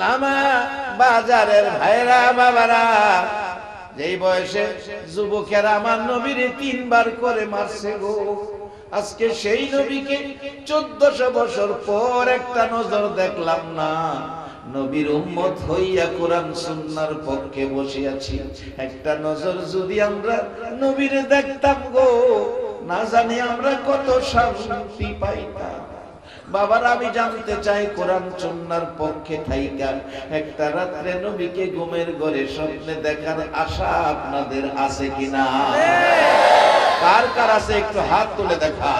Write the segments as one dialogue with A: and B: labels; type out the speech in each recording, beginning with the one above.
A: লামা বাজারের ভাইরা, বাবারা, যেই বয়সে যুবকেরা আমার নবীর তিনবার করে মারছে গো। আজকে সেই নবীকে চোদ্দশো বছর পর একটা নজর দেখলাম না। নবীর উম্মত হইয়া কোরআন সুন্নার পক্ষে বসে আছি। একটা নজর যদি আমরা নবীরে দেখতাম গো, না জানি আমরা কত শান্তি পাইতাম। বাবার আমি জানতে চাই কোরআন চন্নার পক্ষে থাইকা। একটা রাত্রে নবীকে ঘুমের ঘরে স্বপ্নে দেখার আশা আপনাদের আছে কিনা? কার কার আছে? একটু হাত তুলে দেখা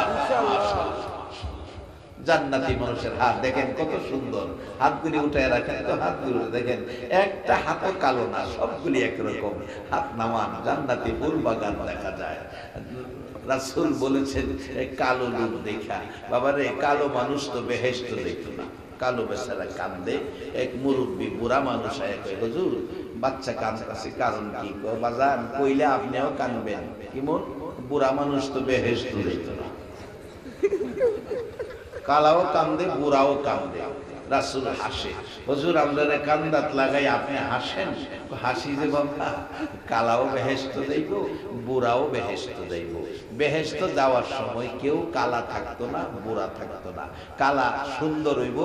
A: জান্নাতি মানুষের হাত। দেখেন কত সুন্দর। হাতগুলি উঠে রাখেন, তো হাতগুলি দেখেন, একটা হাতও কালো না, সবগুলি একরকম। হাত নামান, জান্নাতি ফুল বাগান দেখা যায়। রাসূল বলেছেন কালো লোক দেখা। বাবারে, কালো মানুষ তো বেহেশত দেখতো না। কালো বেচারা কান্দে। এক মুরব্বী বুড়া মানুষ এক হুজুর, বাচ্চা কাছে কারণ কি বাজান, কইলে আপনিও কানবেন। কিমন বুড়া মানুষ তো বেহেশত দেখতো না। কালাও কান্দে বুড়াও কান্দে রাসুল হাসে। হুজুর আপনারা কান্দাত লাগাই, আপনি হাসেন? হাসি যে বাবা কালাও বেহেস্ত দেইব, বুড়াও বেহেস্ত দেইব। বেহেস্ত যাওয়ার সময় কেউ কালা থাকতো না, বুড়া থাকতো না। কালা সুন্দর হইব,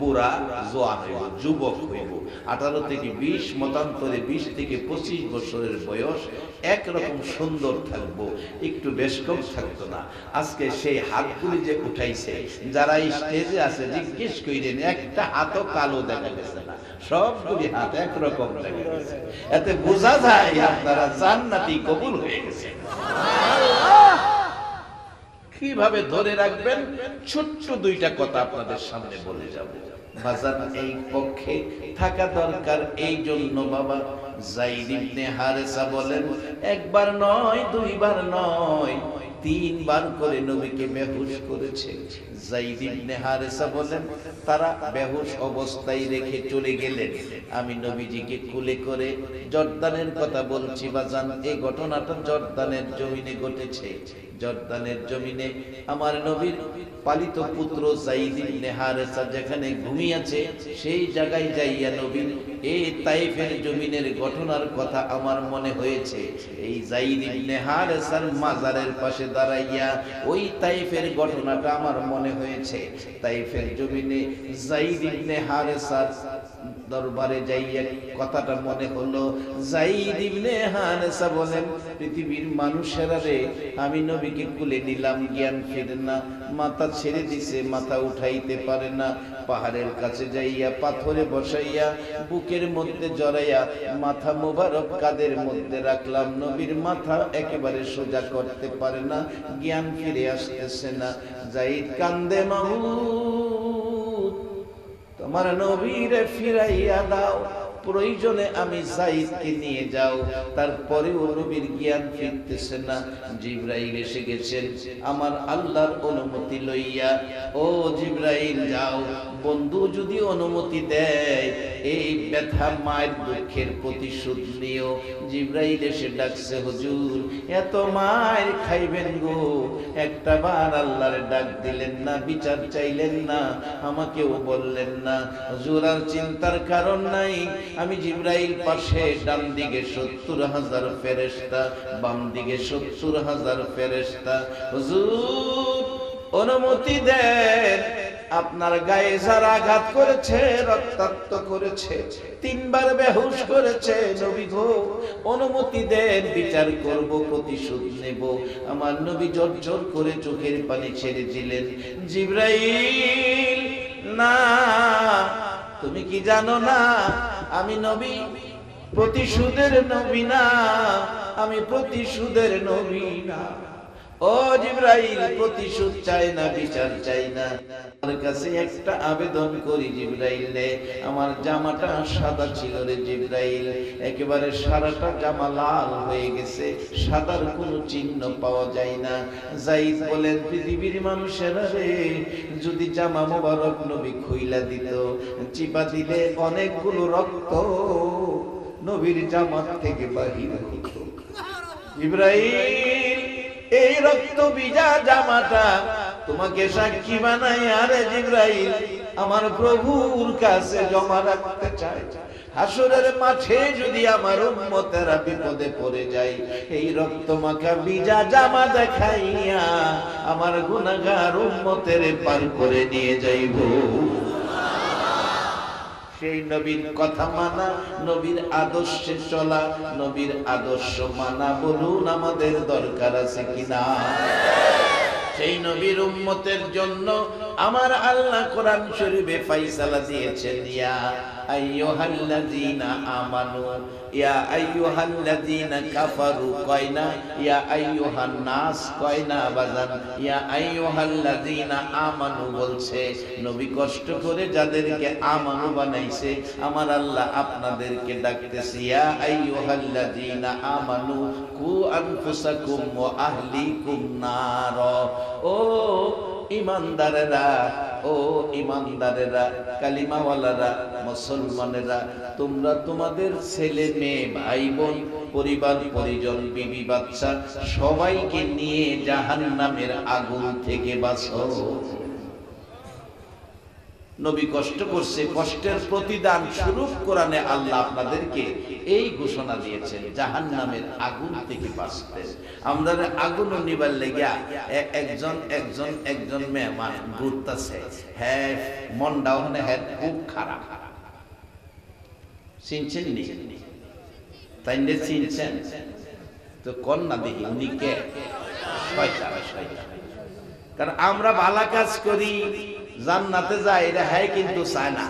A: বুড়া জোয়ান হইব, যুবক হইব। আঠারো থেকে বিশ, মতান্তরে বিশ থেকে পঁচিশ বছরের বয়স, একরকম সুন্দর থাকব, একটু বেশ কম থাকতো না। আজকে সেই হাতগুলি যে উঠাইছে, যারা স্টেজে আছে, জিজ্ঞেস করিলেন একটা হাতও কালো দেখা গেছে না। সবগুলি হাত একরকম দেখা গেছে। এতে বোঝা যায় আপনারা জান্নাতি কবুল হয়ে গেছে কীভাবে ধরে রাখবেন? ছোট্ট দুইটা কথা আপনাদের সামনে বলে যাব। বাজার এই পক্ষে থাকা দরকার এই জন্য বাবা। জাইদ ইবনে হারেসা বলেন, একবার নয়, দুইবার নয়। তিনবার করে নবীকে বেহুশ করেছে। বলেন, তারা বেহুশ অবস্থায় রেখে চলে গেলেন। আমি নবীজিকে কুলে করে জর্দানের কথা বলছি, বাজান এই ঘটনাটা জর্দানের জমিনে ঘটেছে। জর্দানের জমিনে আমার নবীর পালিত পুত্র জাইদ ইবনে হারেসা যেখানে ঘুমিয়েছে, সেই জায়গায় যাইয়া নবীর এই তাইফের জমিনের ঘটনার কথা আমার মনে হয়েছে। এই জাইদ ইবনে হারেসার মাজারের পাশে দাঁড়াইয়া ওই তাইফের ঘটনাটা আমার মনে হয়েছে। তাইফের জমিনে জাইদ ইবনে হারেসার দরবারে যাইয়া কথাটা মনে হলো পৃথিবীর মানুষেরা রে, আমি নবীকে কুলে নিলাম, জ্ঞান ফিরে না, মাথা ছেড়ে দিছে, মাথা উঠাইতে পারে না, পাহাড়ের কাছে যাইয়া, পাথরে বসাইয়া, বুকের মধ্যে জড়াইয়া, মাথা মোবারক কাদের মধ্যে রাখলাম, নবীর মাথা একেবারে সোজা করতে পারে না, জ্ঞান ফিরে আসতেছে না জাইদ কান্দে মাহুদ তোমার নবীরে ফিরাইয়া দাও, প্রয়োজনে আমি জাইদকে নিয়ে যাও। তারপরেও নবীর জ্ঞান ফিরতেছে না। জিব্রাইল এসে গেছেন আমার আল্লাহর অনুমতি লইয়া। ও জিব্রাইল, যাও। বন্ধু যদি অনুমতি দেয়, এই ব্যথা মায়ের দুঃখের প্রতিশোধ নিও। জিব্রাইল এসে ডাকছে, হুজুর, এত মায়ের খাইবেন গো। একটা বার আল্লাহর ডাক দিলেন না, বিচার চাইলেন না, আমাকেও বললেন না। হুজুর, আর চিন্তার কারণ নাই। আমি জিব্রাইল পাশে ডান দিকে সত্তর হাজার ফেরেস্তা বাম দিকে সত্তর হাজার ফেরেস্তা হুজুর, অনুমতি দেন। আপনার গায়ে যারা আঘাত করেছে, রক্তাক্ত করেছে, তিনবার বেহুশ করেছে, নবী গো, অনুমতি দেন, বিচার করব, প্রতিশোধ নেব। আমার নবী জোর জোর করে চোখের পানি ছেড়ে দিলেন। জিব্রাইল, না, তুমি কি জানো না, আমি নবী, প্রতিশোধের নবী না, আমি প্রতিশোধের নবী না। ও জিব্রাইল, প্রতিশোধ চাই না, বিচার চাই না। আমার কাছে একটা আবেদন করি জিব্রাইল রে, আমার জামাটা সাদা ছিল রে জিব্রাইল। একেবারে সারাটা জামা লাল হয়ে গেছে, সাদার কোনো চিহ্ন পাওয়া যায় না। জাইদ বলেন, পৃথিবীর মানুষেরা রে, যদি জামা মোবারক নবী খুইলা দিত, চিপা দিলে অনেকগুলো রক্ত নবীর জামাত থেকে বাহির হতো। ইব্রাহিম এই রক্ত বিজা জামাটা তোমাকে সাক্ষী বানাই আরে জিব্রাইল। আমার প্রভুর কাছে জমা রাখতে চাই হাসরের মাঠে যদি আমার উম্মতেরা বিপদে পড়ে যায়, এই রক্ত মাখা বিজা জামা দেখাইয়া আমার গুনাহগার উম্মতের পার করে নিয়ে যাইব। সেই নবীর কথা মানা, নবীর আদর্শে চলা, নবীর আদর্শ মানা বলুন আমাদের দরকার আছে কিনা? সেই নবীর উম্মতের জন্য আমার আল্লাহ কোরআন শরীফে ফাইসালা দিয়েছেন, ইয়া আইয়ুহাল্লাযীনা আমানু, ইয়া আইয়ুহাল্লাযীনা কাফারু কয়না ইয়া আইয়ুহান নাস কয়না বাজান, ইয়া আইয়ুহাল্লাযীনা আমানু বলছে, নবী কষ্ট করে যাদেরকে আমানু বানাইছে, আমার আল্লাহ আপনাদেরকে ডাকতেছে, ইয়া আইয়ুহাল্লাযীনা আমানু, কু আনফুসাকুম ওয়া আহলিকুম নার, ও ইমানদারেরা, ও ইমানদারেরা, কালিমাওয়ালারা, মুসলমানেরা, তোমরা তোমাদের ছেলে, মেয়ে ভাই বোন পরিবার, পরিজন, বিবি, বাচ্চা, সবাইকে নিয়ে জাহান নামের আগুন থেকে বাঁচো। নবী কষ্ট করছে, কষ্টের প্রতিদান স্বরূপ কোরআনে আল্লাহ আপনাদেরকে এই ঘোষণা দিয়েছেন জাহান নামের আগুন থেকে বাঁচতে। আমরা আগুন নিবার লেগা একজন একজন একজন মেহমান ঘুরতেছে। হ্যাঁ মনটা ওখানে হ্যাঁ খুব খারাপ। চিনছেন নি? তাই নিয়ে চিনছেন? তো কন্যা দেখি, উনি কে? কারণ আমরা ভালো কাজ করি। জান্নাতে যাই এটা হ্যাঁ কিন্তু চায় না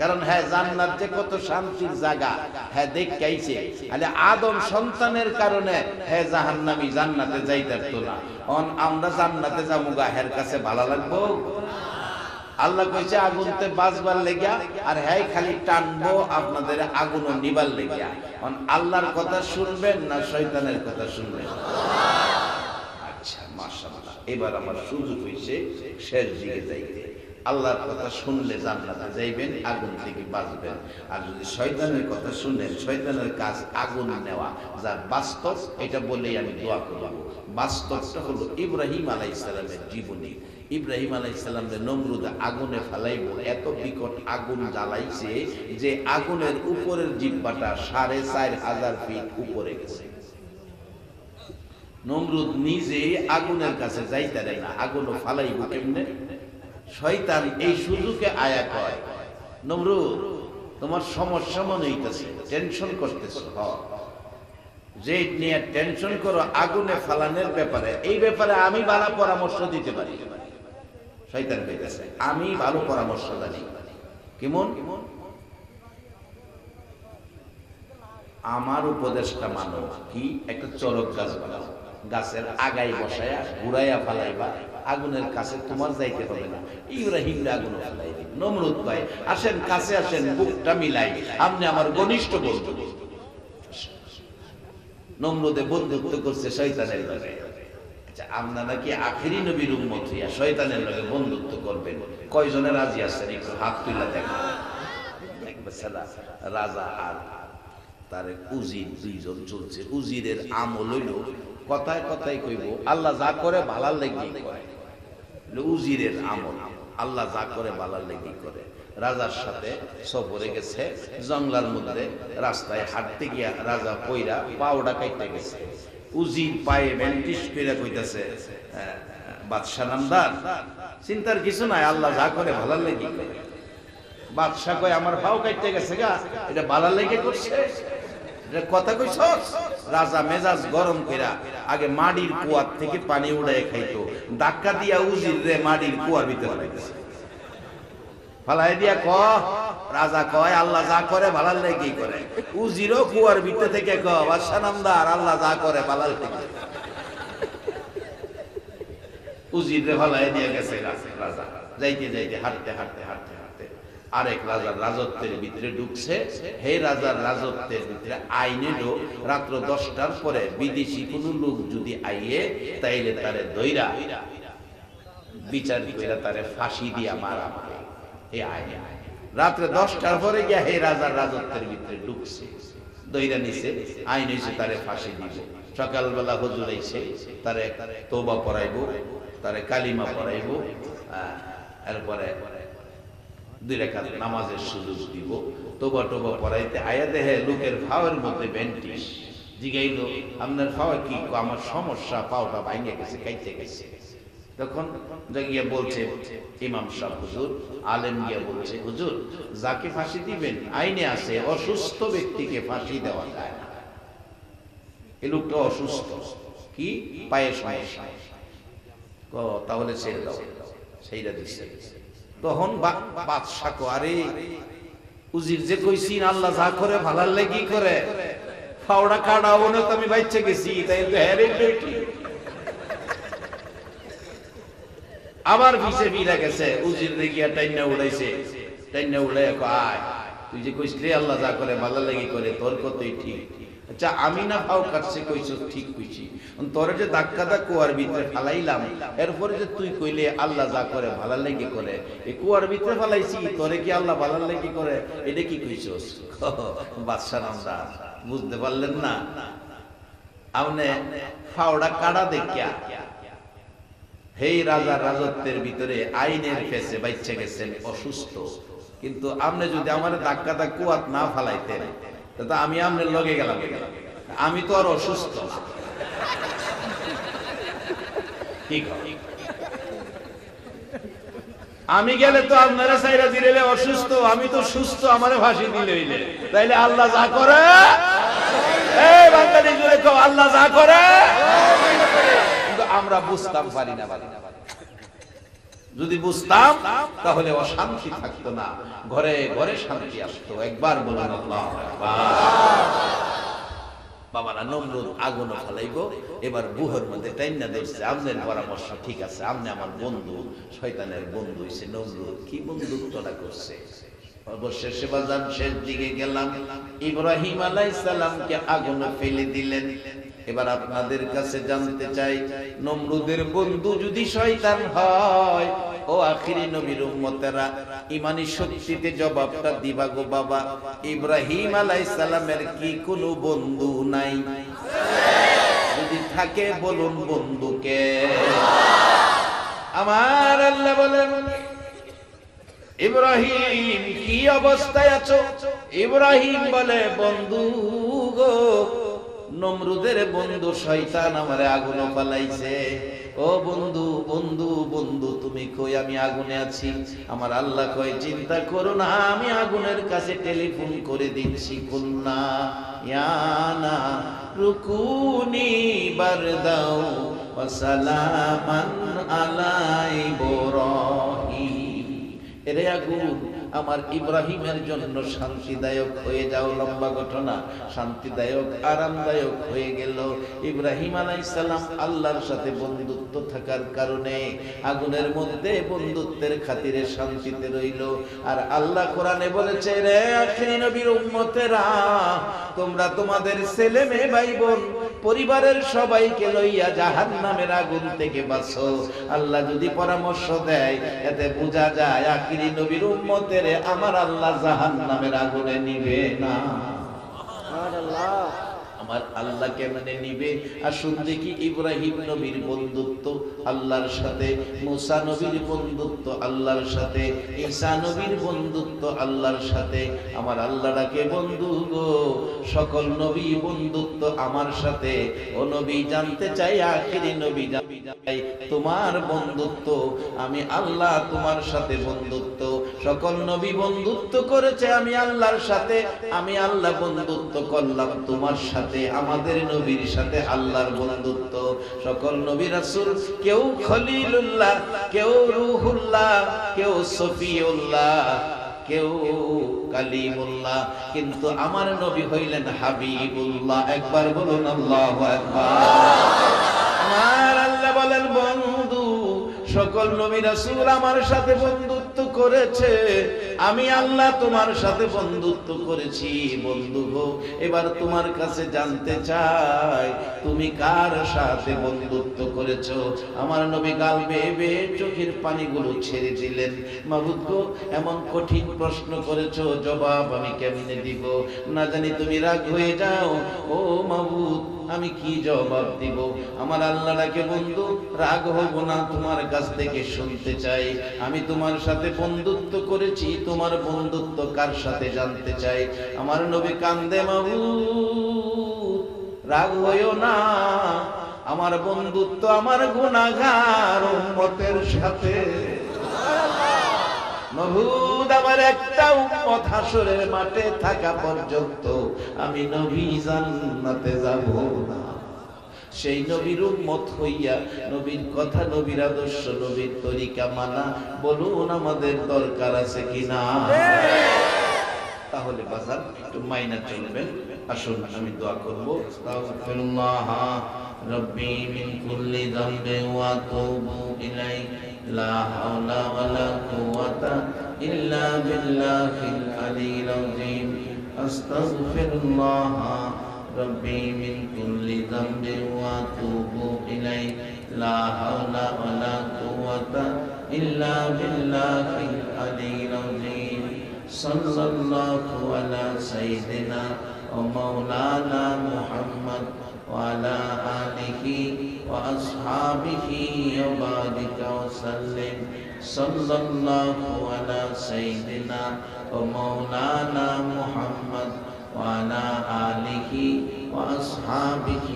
A: কারণ হ্যাঁ জান্নাত যে কত শান্তির জায়গা হ্যাঁ দেখাইছে আলে আদম সন্তানের কারণে হ্যাঁ জাহান্নামি জান্নাতে যাইতে পারতো না। অন, আমরা জান্নাতে যাব গা হের কাছে ভালো লাগবো? আল্লাহ কইছে, আগুনতে বাজবার লেগিয়া, আর হ্যাঁ খালি টানবো আপনাদের আগুন নিবার লেগিয়া। অন, আল্লাহর কথা শুনবেন না শয়তানের কথা শুনবেন? আচ্ছা মাশাআল্লাহ। এবার আমার সুযোগ হইছে শেষ দিকে যাইতে। আল্লাহর কথা শুনলে জান্নাতে যাইবেন, আগুন থেকে বাঁচবেন। আর যদি শয়তানের কথা শুনেন, শয়তানের কাজ আগুন নেওয়া, যার বাস্তব, এটা বলেই আমি দোয়া করব। বাস্তবটা হলো ইব্রাহিম আলাইহিস সালামের জীবনী। ইব্রাহিম আলাইহিস সালামের নমরুদ আগুনে ফেলাইব, এত বিকট আগুন জ্বালাইছে যে আগুনের উপরের জিব্বাটা সাড়ে চার হাজার ফিট উপরে গেছে। নমরুদ নিজে আগুনের কাছে যাইতে দেয় না, আগুনও ফালাইব কেমনে? শয়তান এই সুযোগে আয়া কয়, নমরুদ, তোমার সমস্যা মনে হইতেছে, টেনশন করতেছ যে নিয়ে টেনশন করো, আগুনে ফালানোর ব্যাপারে, এই ব্যাপারে আমি ভালো পরামর্শ দিতে পারি। শয়তান কইতেছে, আমি ভালো পরামর্শ জানি। কেমন? আমার উপদেশটা মানো, কি? একটা চরক গাছ বানাও, গাছের আগাই বসায়া ঘুরাইয়া ফালাইবা। আগুনের কাছে তোমার যাইতে হবে না। ইব্রাহিম আগুন নমরুদ ভাই, আসেন, কাছে আসেন, বুকটা মিলাই। আপনি আমার ঘনিষ্ঠ বন্ধু। নমরুদে বন্ধুত্ব করছে শয়তানের লগে। আচ্ছা আমরা নাকি আখেরি নবীর উম্মত হইয়া শয়তানের লগে বন্ধুত্ব করবেন। কয়জনে রাজি আছেন? একটু হাত দেখেন দেখবে রাজা আর তার উজির দুইজন চলছে। উজিরের আমল হইল, কথায় কথায় কইব, আল্লাহ যা করে ভালার লেগেই করে। উজিরের আমল। আল্লাহ যা করে ভালার লেগেই করে। রাজার সাথে সফরে গেছে, জঙ্গলার মধ্যে রাস্তায় হাঁটতে গিয়া রাজা কইরা পাওটা কাইতে গেছে। উজির পায়ে ব্যান্টিস কইরা কইতাছে বাদশাহ নামদার, চিন্তার কিছু নাই, আল্লাহ যা করে ভালার লেগেই করে। বাদশাহ কয়, আমার পাও কাটতে গেছে গা, এটা বালার লেগে করছে, এটা কথা কইছ রাজা মেজাজ গরম কইরা আগে মাটির কুয়ার থেকে পানি উড়াই খাইতো। ধাক্কা দিয়া উজির রে মাটির কুয়ার ভিতরে লাইতেছে ফালাই দিয়া ক? রাজা কয়, আল্লাহ যা করে ভালার লেগেই করে? উজিরও কুয়ার ভিতর থেকে ক বাদশাহ নামদার, আল্লাহ যা করে ভালার লেগে উজির রে ফালাই দিয়া গেছে রাজা। যাইতে যাইতে হাঁটতে হাঁটতে হাঁটতে। আরেক রাজার রাজত্বের ভিতরে ঢুকছে। হে রাজার রাজত্বের ভিতরে আইনে ঢোক রাত্র দশটার পরে বিদেশি কোন লোক যদি আইয়ে, তাইলে তারে দইরা, বিচার কইরা তারে ফাঁসি দিয়া মারা এই আইনে। রাত্রে দশটার পরে গিয়া হে রাজার রাজত্বের ভিতরে ঢুকছে। দইরা নিছে, আইন হইছে তারে ফাঁসি দিব। সকালবেলা হুজুর আইছে, তারে তোবা পড়াইবো তারে কালিমা পড়াইবো এরপরে দুই নামাজের সুযোগ দিব। তোবা টোবা পড়াইতে আয়া দেহে লোকের ভাবের মধ্যে জিগাইল, আপনার ফাওয়া কি? আমার সমস্যা, পাওটা ভাঙে গেছে গেছে। তখন গিয়ে বলছে, ইমাম সাহেব, হুজুর, আলেম বলছে, হুজুর, যাকে ফাঁসি দিবেন, আইনে আছে, অসুস্থ ব্যক্তিকে ফাঁসি দেওয়া যায় না। এই লোকটা অসুস্থ। কি? পায়ে সমস্যা। তাহলে ছেড়ে দাও। সেইটা দিচ্ছে তখন বা- বাদশা কো আরে, উজির যে কইছি আল্লাহ যা করে ভালার লেগি করে। ফাওড়া কাটা ওনে তো আমি বাইচে গেছি, তাই তো হ্যারে বেটি। আবার ভিসে ভিড়া গেছে, উজির দেখিয়া টাইনা উড়াইছে। টাইনা উড়াইয়া কো আয়, তুই যে কইছিলি আল্লাহ যা করে ভালো লাগি করে, তোর কতই ঠিক? আচ্ছা আমি না ফাও কাটছে, কইছ, ঠিক কইছি। তোরে যে ধাক্কা দা কুয়ার ভিতরে ফালাইলাম, এরপরে যে তুই কইলে আল্লাহ যা করে ভালো লাগি করে। এই কুয়ার ভিতরে ফালাইছি, তোরে কি আল্লাহ ভালো লাগি করে? এটা কি কইছস? বাদশা নামদা বুঝতে পারলেন না? আপনি ফাওড়া কাটা দেখিয়া, হেই রাজা রাজত্বের ভিতরে আইনের ফেসে বাইচে গেছেন, অসুস্থ। কিন্তু আপনি যদি আমার ধাক্কা দা কুয়াত না ফালাইতেন তো আমি আপনার লগে গেলাম। আমি তো আর অসুস্থ আমি গেলে তো আপনারা সাইরা দিলে অসুস্থ, আমি তো সুস্থ, আমারে ফাঁসি দিলে হইলে। তাইলে আল্লাহ যা করে, এই বাঙালি জুড়ে আল্লাহ যা করে। কিন্তু আমরা বুঝতাম পারি না পারি না যদি বুঝতাম, তাহলে অশান্তি থাকতো না। ঘরে ঘরে শান্তি আসতো। একবার বলুন এবার বুহর মধ্যে ঠিক আছে। আমার বন্ধু, শয়তানের বন্ধু কি করছে? শেষ দিকে গেলাম। ইব্রাহিম আলাইহিস সালামকে আগুনে ফেলে দিলেন। এবার আপনাদের কাছে জানতে চাই, নমরুদের বন্ধু যদি শয়তান হয় ও আখিরি নবীর উম্মতেরা, ইমানি শক্তিতে জবাবটা দিবা গো বাবা। ইব্রাহিম আলাইহিস সালামের কি কোনো বন্ধু নাই? যদি থাকে বলুন বন্ধুকে। আমার আল্লাহ বলেন, ইব্রাহিম, কি অবস্থায় আছো? ইব্রাহিম বলে, বন্ধু গো। নমরুদের বন্ধু শয়তান আমারে আগুনে পালাইছে ও বন্ধু বন্ধু বন্ধু, তুমি কই আমি আগুনে আছি? আমার আল্লাহ কয়, চিন্তা করো না, আমি আগুনের কাছে টেলিফোন করে দিচ্ছি কুন্না ইয়ানা রুকুনি বারদাও ওয়া সালামান আলাই ইব্রাহিম এরে আগুন আমার ইব্রাহিমের জন্য শান্তিদায়ক হয়ে যাও, লম্বা ঘটনা। শান্তিদায়ক, আরামদায়ক হয়ে গেল। ইব্রাহিম আলাইসালাম আল্লাহর সাথে বন্ধুত্ব থাকার কারণে আগুনের মধ্যে বন্ধুত্বের খাতিরে শান্তিতে রইল। আর আল্লাহ কোরআনে বলেছে, রে আখিরি নবীর উম্মতেরা, তোমরা তোমাদের ছেলে মেয়ে ভাই বোন পরিবারের সবাইকে লইয়া জাহান নামের আগুন থেকে বাঁচো। আল্লাহ যদি পরামর্শ দেয়, এতে বোঝা যায়, আখিরি নবীর উম্মতের আমার আল্লাহ জাহান নামের আগুনে নিবে না। আমার আল্লাহ কেমনে নিবে? আসুন দেখি ইব্রাহিম নবীর বন্ধুত্ব, আল্লাহর সাথে, মুসা নবীর বন্ধুত্ব, আল্লাহর সাথে, ঈসা নবীর বন্ধুত্ব, আল্লাহর সাথে। আমার আল্লাহ ডাকে, বন্ধু গো, সকল নবী বন্ধুত্ব আমার সাথে। ও নবী জানতে চাই, আখিরি নবী চাই তোমার বন্ধুত্ব, আমি আল্লাহ তোমার সাথে বন্ধুত্ব। সকল নবী বন্ধুত্ব করেছে, আমি আল্লাহর সাথে, আমি আল্লাহ বন্ধুত্ব করলাম তোমার সাথে, আমাদের নবীর সাথে আল্লাহর বন্ধুত্ব। সকল নবী রাসূল, কেউ খলিলুল্লাহ, কেউ রুহুল্লাহ, কেউ সফিউল্লাহ, কেউ কালিমুল্লাহ, কিন্তু আমার নবী হইলেন হাবিবুল্লাহ। একবার বলুন আল্লাহু আকবার। আমার আল্লাহ বলেন বন্ধু সকল নবী রাসূল আমার সাথে বন্ধুত্ব করেছে। আমি আল্লাহ তোমার সাথে বন্ধুত্ব করেছি, বন্ধু গো এবার তোমার কাছে জানতে চাই, তুমি কার সাথে বন্ধুত্ব করেছ? আমার নবী গাল বেয়ে চোখের পানিগুলো ছেড়ে দিলেন। মাবুদ গো, এমন কঠিন প্রশ্ন করেছ, জবাব আমি কেমনে দিব? না জানি তুমি রাগ হয়ে যাও। ও মাবুদ আমি কি জবাব দিব? আমার আল্লাহকে বন্ধু, রাগ হব না তোমার কাছ থেকে শুনতে চাই। আমি তোমার সাথে বন্ধুত্ব করেছি তোমার বন্ধুত্ব কার সাথে জানতে চাই? আমার নবী কান্দে মাবু রাগ হইও না। আমার বন্ধুত্ব আমার গুণাগার উম্মতের সাথে। আমার একটা উম্মত হাসরের মাঠে থাকা পর্যন্ত আমি নবী জান্নাতে যাব না। সেই নবীর উম্মত হইয়া নবীর কথা, নবীর আদর্শ, নবীর তরিকা মানা। বলুন, আমাদের দরকার আছে কিনা? তাহলে বাজার একটু মাইনা চলবেন আসুন, আমি দোয়া করব। আস্তাগফিরুল্লাহ, রব্বি মিন কুল্লি যামবি ওয়া তুবু ইলাই লা হাওলা ওয়ালা কুওয়াতা ইল্লা বিল্লাহিল আলিয়্যিল আযীম। ربي من كل ذنب وأتوب إليه. لا حول ولا قوة إلا بالله العلي العظيم. صلى الله على سيدنا ومولانا محمد وعلى آله وأصحابه وبارك وسلم. صلى الله على سيدنا ومولانا محمد وعلى آله وأصحابه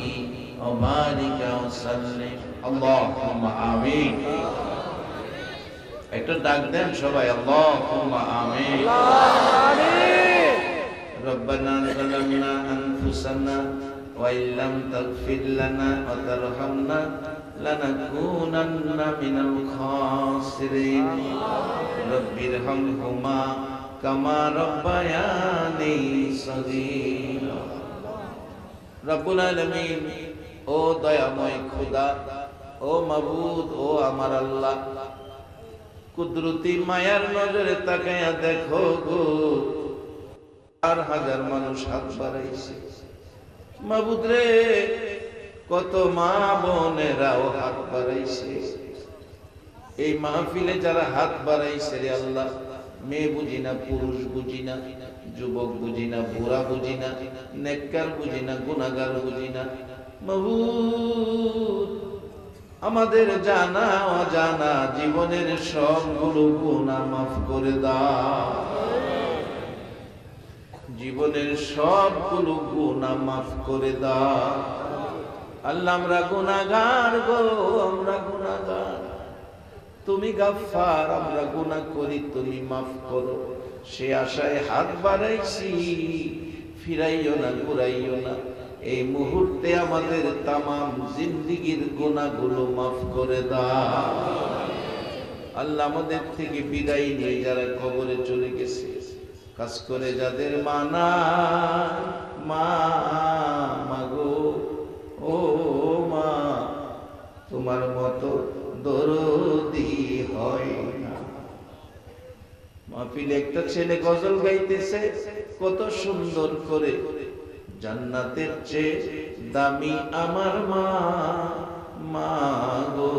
A: وبارك وسلم اللهم آمين একটা ডাক দেন সবাই আল্লাহুম্মা আমিন ربنا ظلمنا أنفسنا وإن لم تغفر لنا وترحمنا لنكونن من الخاسرين رب ارحمهما ও ও মাবুদ, ও আমার আল্লাহ, কুদরতি মায়ার নজরে তাকায়া দেখো গো, চার হাজার মানুষ হাত বাড়াইছে। মাবুদ রে, কত মা বোনেরাও হাত বাড়াইছে। এই মাহফিলে যারা হাত বাড়াইছে রে আল্লাহ মেয়ে বুঝি না, পুরুষ বুঝি না, যুবক বুঝি না, বুড়া বুঝি না, নেককার বুঝি না গুনাগার বুঝি না। আমাদের জানা অজানা জীবনের সবগুলো গুণা মাফ করে দাও। জীবনের সবগুলো গুণা মাফ করে দাও। আল্লাহ, আমরা গুনাগার গো, আমরা গুনাগার তুমি গাফফার, আমরা গুনাহ করি, তুমি মাফ করো। সে আশায় হাত বাড়াইছি, ফিরাইও না, ঘুরাইও না। এই মুহূর্তে আমাদের তামাম জিন্দিগির গুণাগুলো মাফ করে দাও। আল্লাহ আমাদের থেকে বিদায় নিয়ে যারা কবরে চলে গেছে, কাজ করে যাদের মানা, মা মাগো ও মা, তোমার মতো দরদি হয় একটা ছেলে গজল গাইতেছে, কত সুন্দর করে। জান্নাতের চেয়ে দামি আমার মা মা গো।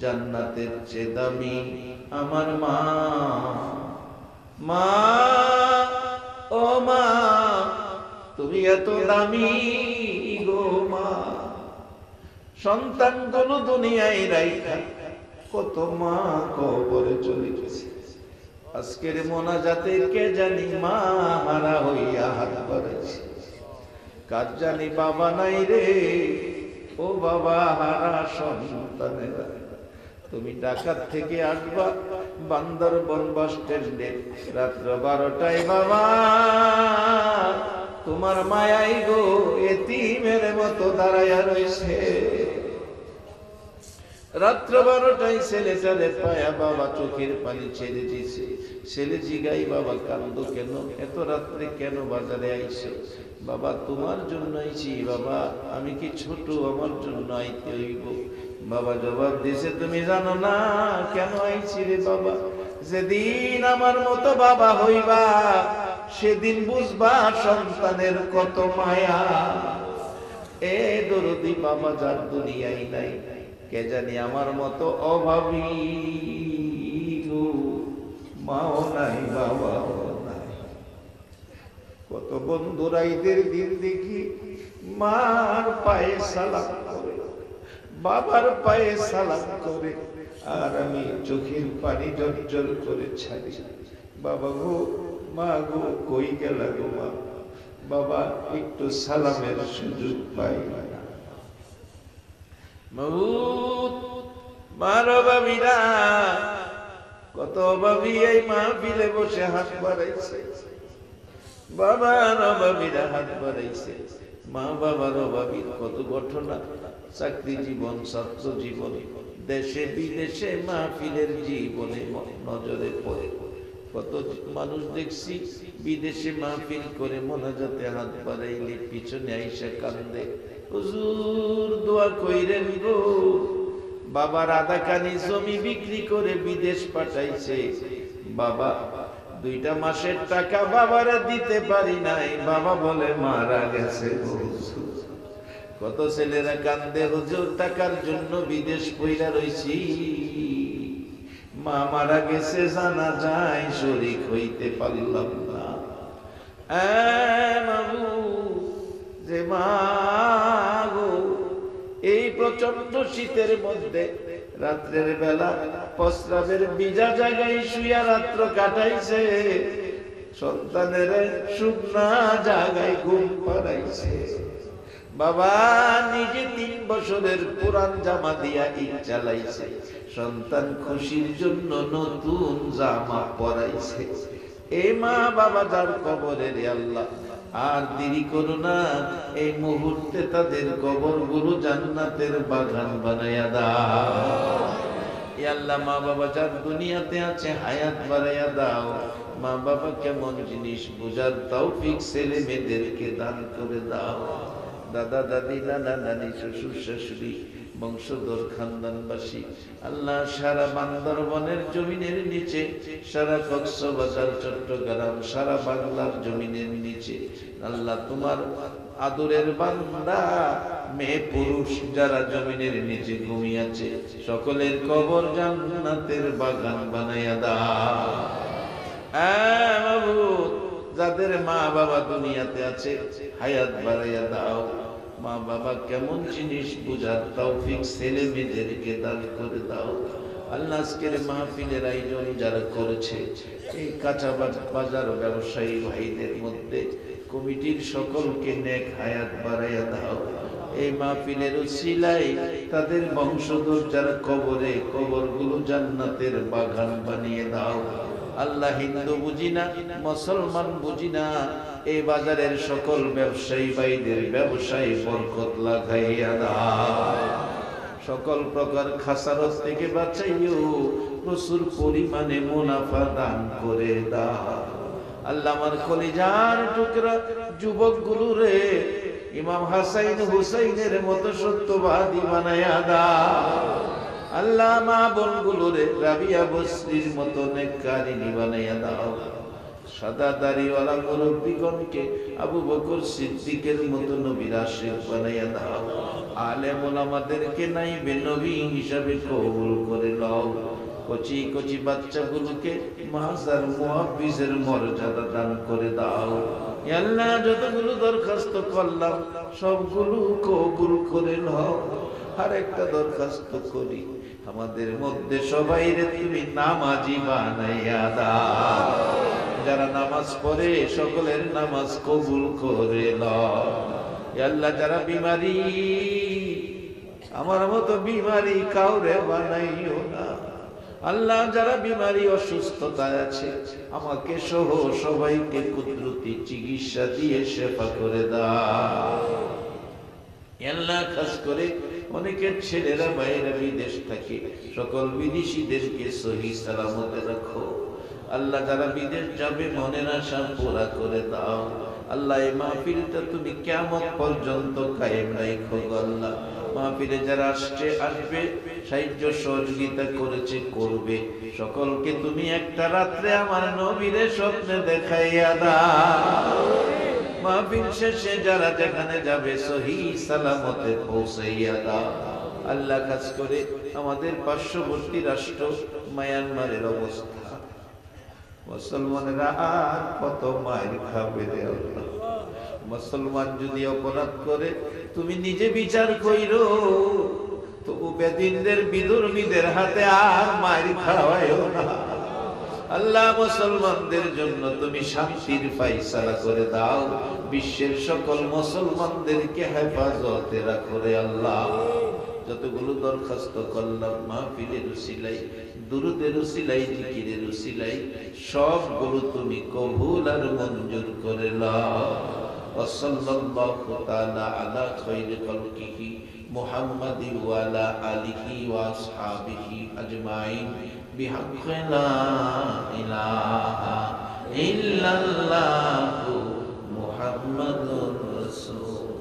A: জান্নাতের চেয়ে দামি আমার মা। মা, ও মা, তুমি এত দামি গো। মা সন্তানগুলো দুনিয়ায় রাইখা, কত মা কবরে চলে গেছে। আজকের মোনাজাতে কে জানি মা হারা হইয়া হাত বাড়াইছে। কার জানি বাবা নাই রে, ও বাবা হারা সন্তানেরা। তুমি ডাকাত থেকে আসবা, বান্দরবন বাস স্ট্যান্ডে, রাত্র বারোটায় বাবা। তোমার মায়াই গো এতিমের মতো দাঁড়াইয়া রয়েছে রাত্র বারোটায় ছেলেটারে পায়া বাবা চোখের পানি ছেড়ে দিছে ছেলে জিগাই, বাবা, কান্দ কেন? এত রাত্রে কেন বাজারে আইছে বাবা, তোমার জন্য আইছি, বাবা, আমি কি ছোট, আমার জন্য আইতে হইব? বাবা জবাব দিছে তুমি জানো না কেন আইছি রে বাবা? যেদিন আমার মতো বাবা হইবা, সেদিন বুঝবা সন্তানের কত মায়া। এ দরদি বাবা যার দুনিয়াই নাই কে জানি আমার মতো অভাবী? মাও নাই, বাবাও কত বন্ধুরা ঈদের দিন দেখি মার পায়ে সালাম করে, বাবার পায়ে সালাম করে, আর আমি চোখের পানি জর্জর করে ছাড়ি। বাবা গো, মা গো, কই গেল গো মা? বাবা, একটু সালামের সুযোগ পাই। মহুত মারো বাবিরা। কত বাবি এই মাহফিলে বসে হাত বাড়াইছে। বাবা নবাবিরা হাত বাড়াইছে। মা বাবার কত ঘটনা। চাকরি জীবন, ছাত্র জীবন, দেশে বিদেশে মাহফিলের জীবনে নজরে পড়ে। কত মানুষ দেখছি বিদেশে মাহফিল করে মোনাজাতে হাত বাড়াইলে পিছনে আইসা কান্দে। হুজুর দোয়া কইরেন গো বাবার আধা জমি বিক্রি করে বিদেশ পাঠাইছে। বাবা দুইটা মাসের টাকা বাবারা দিতে পারি নাই। বাবা বলে মারা গেছে কত ছেলেরা কান্দে হুজুর টাকার জন্য বিদেশ পইরা রইছি। মা মারা গেছে জানা যায় শরীক হইতে পারলাম না। আহ, মাবু, যে মা এই প্রচণ্ড শীতের মধ্যে রাত্রের বেলা প্রস্রাবের বিজা জায়গায় শুয়া রাত্র কাটাইছে। সন্তানের শুকনা জায়গায় ঘুম পাড়াইছে। বাবা নিজে তিন বছরের পুরান জামা দিয়া ইট চালাইছে। সন্তান খুশির জন্য নতুন জামা পরাইছে। এ মা বাবা যার কবরে রে আল্লাহ আর দেরি করো না, এই মুহূর্তে তাদের কবরগুলো জান্নাতের বাগান বানাইয়া দাও। আল্লাহ মা বাবা যার দুনিয়াতে আছে, হায়াত বাড়াইয়া দাও। মা বাবা কেমন জিনিস বুঝার তৌফিক ছেলে মেয়েদেরকে দান করে দাও। দাদা, দাদি, নানা, নানি, শ্বশুর, শাশুড়ি বংশধর খানদানবাসী। আল্লাহ সারা বান্দরবনের জমিনের নিচে সারা কক্সবাজার চট্টগ্রাম সারা বাংলার জমিনের নিচে। আল্লাহ তোমার আদরের বান্দা মেয়ে পুরুষ যারা জমিনের নিচে ঘুমিয়েছে সকলের কবর জান্নাতের বাগান বানাইয়া দাও। হ্যাঁ মাবুদ, যাদের মা বাবা দুনিয়াতে আছে হায়াত বাড়াইয়া দাও। মা বাবা কেমন জিনিস বুঝার তৌফিক ছেলে মেয়েদেরকে দান করে দাও। আল্লাহ আজকের মাহফিলের আয়োজন যারা করেছে, এই কাঁচা বাজার ব্যবসায়ী ভাইদের মধ্যে কমিটির সকলকে নেক হায়াত বাড়াইয়া দাও। এই মাহফিলের উসিলাই তাদের বংশধর যারা কবরে, কবরগুলো জান্নাতের বাগান বানিয়ে দাও। আল্লাহ হিন্দু বুঝি না, মুসলমান বুঝি না এই বাজারের সকল ব্যবসায়ী ভাইদের ব্যবসায়ী বরকত লাগাইয়া দাও। সকল প্রকার খাসারত থেকে বাঁচাইও, প্রচুর পরিমাণে মুনাফা দান করে দাও। আল্লাহ আমার টুকরা যুবকগুলো রে, ইমাম হাসাইন হুসাইনের মতো সত্যবাদী আল্লাহ মা বোনগুলো রে, রাবিয়া বসরির মতো নেকারিনী বানাইয়া দাও। সাদা দাড়িওয়ালা মুরব্বীগণকে আবু বকর সিদ্দিকের মতো নবীর আশিক বানাইয়া দাও। আলেম ওলামাদেরকে নাইবে নবী হিসাবে কবুল করে নাও। কচি কচি বাচ্চাগুলোকে মাহাজার মুহাফিজের মর্যাদা দান করে দাও। আল্লাহ যতগুলো দরখাস্ত করলাম, সবগুলো কবুল করে নাও। আর একটা দরখাস্ত করি, আমাদের মধ্যে সবাই রে তুমি নামাজি বানাইয়া দাও। যারা নামাজ পড়ে সকলের নামাজ কবুল করে আল্লাহ যারা বিমারি, আমার মতো বিমারি কাউরে বানাইও না। আল্লাহ যারা বিমারি অসুস্থতায় আছে, আমাকে সহ সবাইকে কুদরতি চিকিৎসা দিয়ে সেবা করে দাও। খাস করে অনেকের ছেলেরা বাইরে বিদেশ থাকে, সকল বিদেশিদেরকে সহি সালামতে রাখো। আল্লাহ যারা বিদেশ যাবে, মনের আশা পুরা করে দাও। আল্লাহ, এই মাহফিলটা তুমি কেমন পর্যন্ত কায়েম রাখো আল্লাহ। মাহফিলে যারা আসছে, আসবে, সাহায্য সহযোগিতা করেছে, করবে। সকলকে তুমি একটা রাত্রে আমার নবীরে স্বপ্নে দেখাইয়া দাও। মাহফিল শেষে যারা যেখানে যাবে, সহি সালামতে পৌঁছাইয়া দাও। আল্লাহ কাজ করে আমাদের পার্শ্ববর্তী রাষ্ট্র মায়ানমারের অবস্থা। মুসলমানেরা আর কত মায়ের খাবে মুসলমান যদি অপরাধ করে, তুমি নিজে বিচার কইরো। তবু বেদিনদের বিদুর্মীদের হাতে আর মায়ের খাওয়াইও না। আল্লাহ, মুসলমানদের জন্য তুমি শান্তির ফাইসালা করে দাও। বিশ্বের সকল মুসলমানদেরকে হেফাজতে রাখো রে আল্লাহ। যতগুলো দরখাস্ত করলাম, মাহফিলের উসিলাই দুরুদের উসিলাই জিকিরের উসিলাই সবগুলো তুমি কবুল আর মঞ্জুর করে লাও وصلى الله تعالى على خير خلقه محمد وعلى آله وأصحابه أجمعين بحق لا إله إلا الله محمد رسول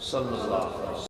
A: صلى الله عليه وسلم